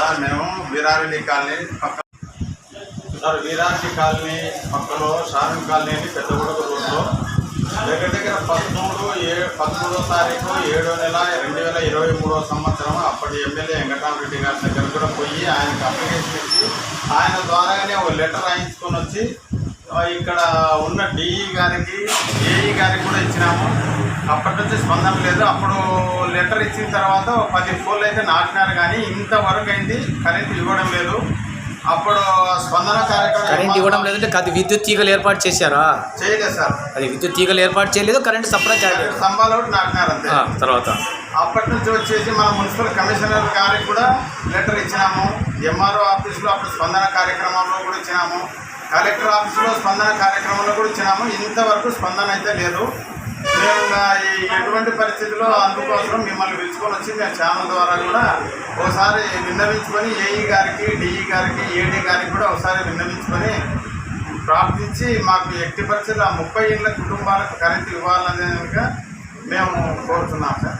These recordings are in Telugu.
సార్ మేము వీరారెడ్డి కాలనీ పక్క సార్ వీరారెడ్డి కాలనీ పక్కలో షారూన్ కాలనీ పెద్ద పెద్దగొడక రోడ్లో దగ్గర దగ్గర పదమూడు ఏ పదమూడో తారీఖు ఏడో నెల రెండు వేల ఇరవై మూడో సంవత్సరం అప్పటి ఎమ్మెల్యే వెంకటరామరెడ్డి గారి దగ్గర కూడా పోయి ఆయనకు అప్లికేషన్ ఇచ్చి ఆయన ద్వారానే ఒక లెటర్ రాయించుకొని వచ్చి ఇక్కడ ఉన్న డిఈ గారికి ఏఈ గారికి కూడా ఇచ్చినాము. అప్పటి నుంచి స్పందన లేదు. అప్పుడు లెటర్ ఇచ్చిన తర్వాత పది ఫోన్లు అయితే నాటినారు కానీ ఇంతవరకు అయింది కరెంట్ ఇవ్వడం లేదు. అప్పుడు స్పందన కరెంట్ కార్యక్రమం ఇవ్వడం లేదంటే అది విద్యుత్ తీగలు ఏర్పాటు చేశారా? చేయలేదు సార్. అది విద్యుత్ తీగలు ఏర్పాటు చేయలేదు కరెంట్ సప్లై చేయలేదు. స్తంభాలు ఒకటి నాటినారు అంతే. తర్వాత. అప్పటి నుంచి వచ్చేసి మన మున్సిపల్ కమిషనర్ గారికి కూడా లెటర్ ఇచ్చినాము. ఎంఆర్ఓ ఆఫీస్లో అప్పుడు స్పందన కార్యక్రమంలో కూడా ఇచ్చినాము. కలెక్టర్ ఆఫీసులో స్పందన కార్యక్రమంలో కూడా ఇచ్చినాము. ఇంతవరకు స్పందన అయితే లేదు. ఎటువంటి పరిస్థితుల్లో అందుకోసం మిమ్మల్ని పిలుచుకొని వచ్చి మేము ఛానల్ ద్వారా కూడా ఒకసారి విన్నవించుకొని ఏఈ గారికి డిఈ గారికి ఏడీ గారికి కూడా ఒకసారి విన్నవించుకొని ప్రార్థించి మాకు ఎట్టి పరిస్థితులు ఆ ముప్పై ఏళ్ళ కుటుంబాలకు కరెంట్ ఇవ్వాలనేగా మేము కోరుతున్నాం సార్.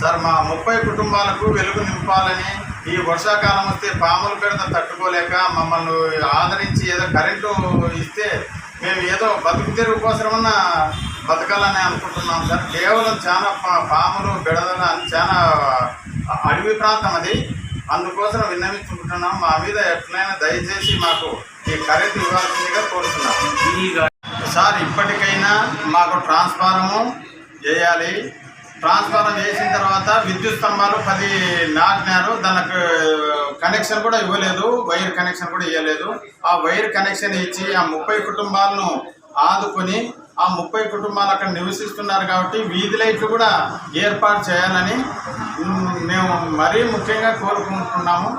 సార్ మా ముప్పై కుటుంబాలకు వెలుగు నింపాలని ఈ వర్షాకాలం వస్తే పాముల పెడత తట్టుకోలేక మమ్మల్ని ఆదరించి ఏదో కరెంటు ఇస్తే మేము ఏదో బతుకు తెరువు కోసమన్నా బతకాలని అనుకుంటున్నాం సార్. కేవలం చాలా పా- పాములు బెడదలు అని చాలా అడవి ప్రాంతం అది. అందుకోసం విన్నవించుకుంటున్నాం. మా మీద ఎట్లయినా దయచేసి మాకు ఈ కరెంటు ఇవ్వాల్సిందిగా కోరుతున్నాం. సార్ ఇప్పటికైనా మాకు ట్రాన్స్ఫారము వేయాలి ట్రాన్స్ఫారం వేసిన తర్వాత విద్యుత్ స్తంభాలు పది నాటినారు. దానికి కనెక్షన్ కూడా ఇవ్వలేదు. వైర్ కనెక్షన్ కూడా ఇవ్వలేదు ఆ వైర్ కనెక్షన్ ఇచ్చి ఆ ముప్పై కుటుంబాలను ఆదుకొని ఆ ముప్పై కుటుంబాలు అక్కడ నివసిస్తున్నారు కాబట్టి వీధి లైట్లు కూడా ఏర్పాటు చేయాలని మేము మరీ ముఖ్యంగా కోరుకుంటున్నాము.